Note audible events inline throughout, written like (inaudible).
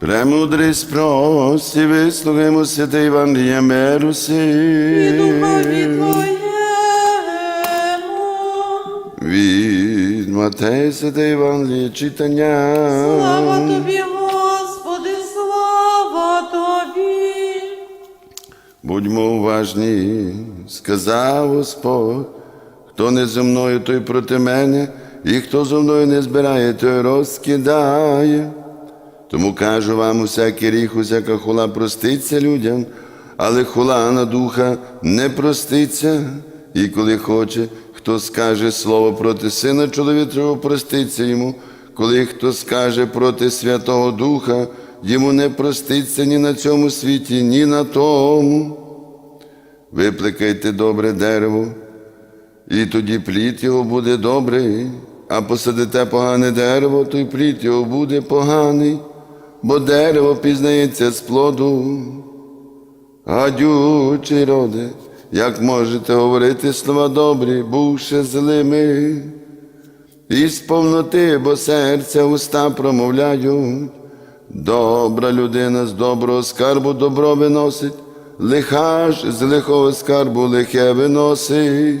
Премудрість прості, вислухаймо святе Євангеліє миру і духові Твоєму. Від Матея святе Євангеліє читання. Слава Тобі, Господи, слава Тобі. Будьмо уважні, сказав Господь, хто не зі мною, той проти мене, і хто зо мною не збирає, той розкидає. Тому кажу вам, усякий ріх, усяка хула проститься людям, але хула на духа не проститься. І коли хоче, хто скаже слово проти сина чоловічого, проститься йому, коли хто скаже проти Святого Духа, йому не проститься ні на цьому світі, ні на тому. Випликайте добре дерево, і тоді плід його буде добрий, а посадите погане дерево, то й плід його буде поганий, бо дерево пізнається з плоду. Гадючий роде, як можете говорити слова добрі, бувши злими, із повноти, бо серця уста промовляють. Добра людина з доброго скарбу добро виносить, лиха ж з лихого скарбу лихе виносить.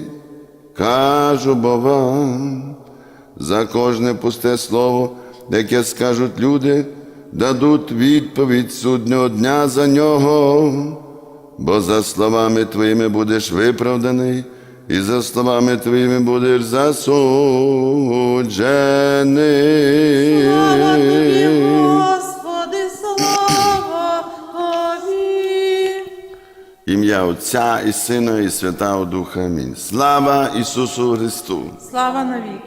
Кажу бо вам, за кожне пусте слово, яке скажуть люди, дадуть відповідь суднього дня за нього, бо за словами твоїми будеш виправданий, і за словами твоїми будеш засуджений. Слава Тобі, Господи, слава Тобі. Ім'я Отця і Сина, і Святого Духа. Амінь. Слава Ісусу Христу! Слава навіки.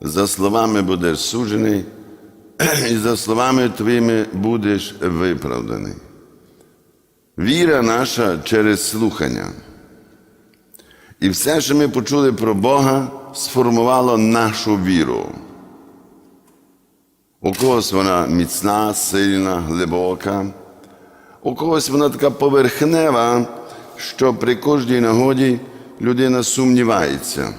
За словами будеш суджений, і за словами твоїми будеш виправданий. Віра наша через слухання. І все, що ми почули про Бога, сформувало нашу віру. У когось вона міцна, сильна, глибока, у когось вона така поверхнева, що при кожній нагоді людина сумнівається.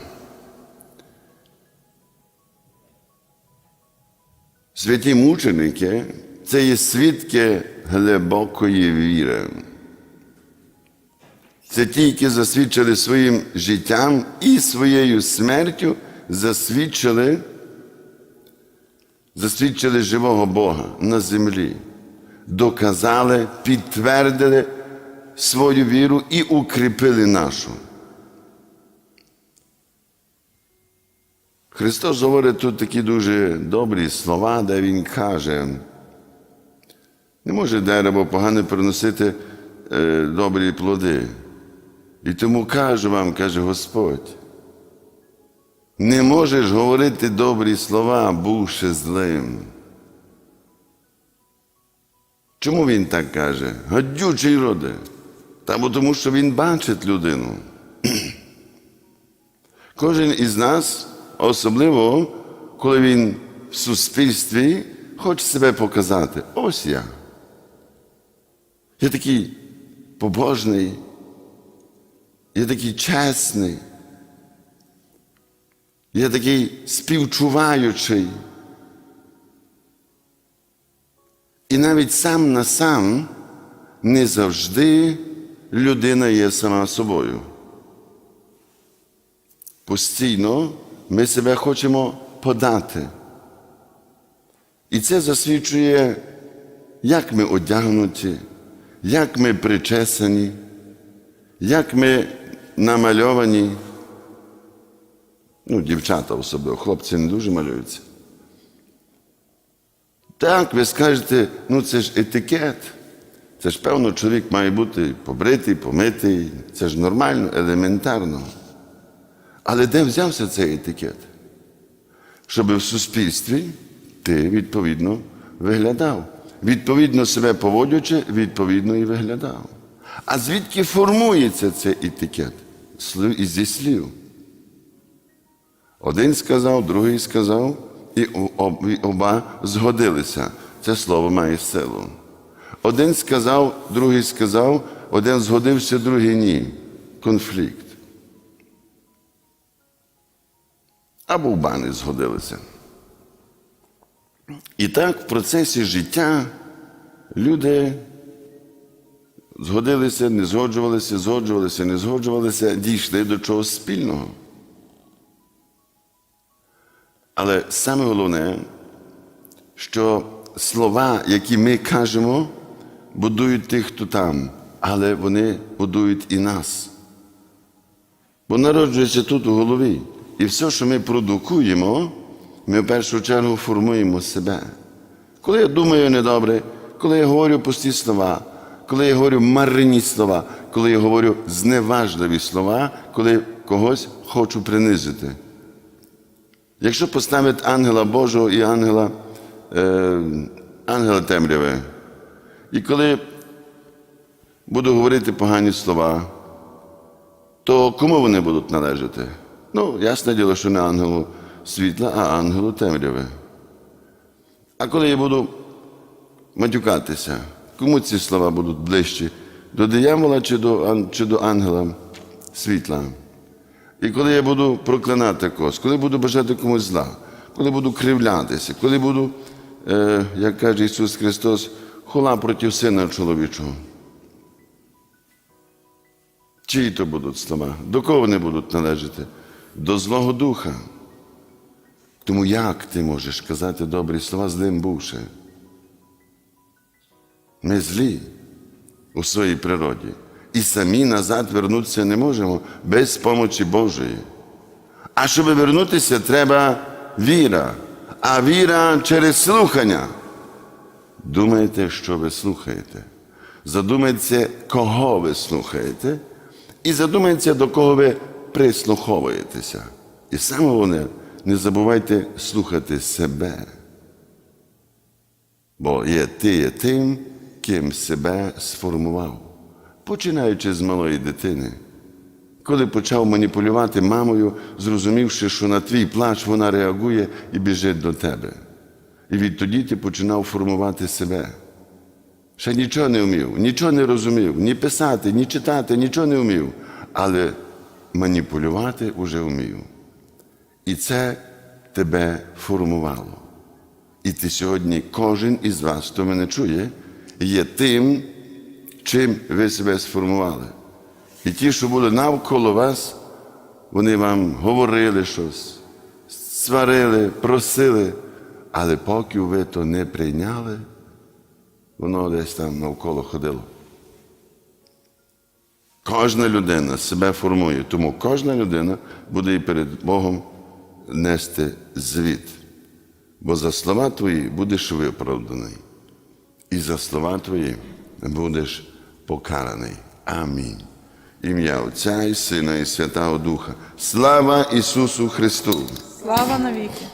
Святі мученики це є свідки глибокої віри. Це ті, які засвідчили своїм життям і своєю смертю засвідчили, засвідчили живого Бога на землі, доказали, підтвердили свою віру і укріпили нашу. Христос говорить тут такі дуже добрі слова, де Він каже, не може дерево погане приносити е, добрі плоди. І тому кажу вам, каже Господь, не можеш говорити добрі слова, бувши злим. Чому він так каже? Гадючий роде. Та бо тому, що він бачить людину. (clears throat) Кожен із нас, особливо, коли він в суспільстві хоче себе показати. Ось я. Я такий побожний, я такий чесний, я такий співчуваючий. І навіть сам на сам не завжди людина є сама собою. Постійно ми себе хочемо подати. І це засвідчує, як ми одягнуті, як ми причесані, як ми намальовані. Ну, дівчата особливо, хлопці не дуже малюються. Так, ви скажете, ну це ж етикет. Це ж певно, чоловік має бути побритий, помитий. Це ж нормально, елементарно. Але де взявся цей етикет? Щоб в суспільстві ти відповідно виглядав. Відповідно себе поводячи, відповідно і виглядав. А звідки формується цей етикет? Слів і зі слів. Один сказав, другий сказав, і оба згодилися. Це слово має силу. Один сказав, другий сказав, один згодився, другий ні. Конфлікт. Або в бани згодилися. І так в процесі життя люди згодилися, не згоджувалися, згоджувалися, не згоджувалися, дійшли до чогось спільного. Але саме головне, що слова, які ми кажемо, будують тих, хто там, але вони будують і нас. Бо народжується тут у голові. І все, що ми продукуємо, ми в першу чергу формуємо себе. Коли я думаю недобре, коли я говорю пусті слова, коли я говорю марні слова, коли я говорю зневажливі слова, коли когось хочу принизити. Якщо поставити ангела Божого і ангела, е, ангела темряви, і коли буду говорити погані слова, то кому вони будуть належати? Ну, ясне діло, що не ангелу світла, а ангелу темряви. А коли я буду матюкатися, кому ці слова будуть ближчі? До диявола чи до, чи до ангела світла? І коли я буду проклинати когось, коли буду бажати комусь зла, коли буду кривлятися, коли буду, е, як каже Ісус Христос, хула проти Сина чоловічого. Чиї то будуть слова? До кого вони будуть належати? До Злого Духа. Тому як ти можеш казати добрі слова злим бувши? Ми злі у своїй природі. І самі назад вернутися не можемо без помочі Божої. А щоб вернутися, треба віра. А віра через слухання. Думайте, що ви слухаєте. Задумайте, кого ви слухаєте, і задумайте, до кого ви прислуховуєтеся. І саме головне, не забувайте слухати себе. Бо є ти є тим, ким себе сформував, починаючи з малої дитини. Коли почав маніпулювати мамою, зрозумівши, що на твій плач вона реагує і біжить до тебе. І відтоді ти починав формувати себе. Ще нічого не вмів, нічого не розумів, ні писати, ні читати, нічого не вмів. Але маніпулювати вже вмів. І це тебе формувало. І ти сьогодні, кожен із вас, хто мене чує, є тим, чим ви себе сформували. І ті, що були навколо вас, вони вам говорили щось, сварили, просили, але поки ви то не прийняли, воно десь там навколо ходило. Кожна людина себе формує, тому кожна людина буде і перед Богом нести звіт. Бо за слова твої будеш виправданий, і за слова твої будеш покараний. Амінь. Ім'я Отця і Сина, і Святого Духа. Слава Ісусу Христу! Слава навіки.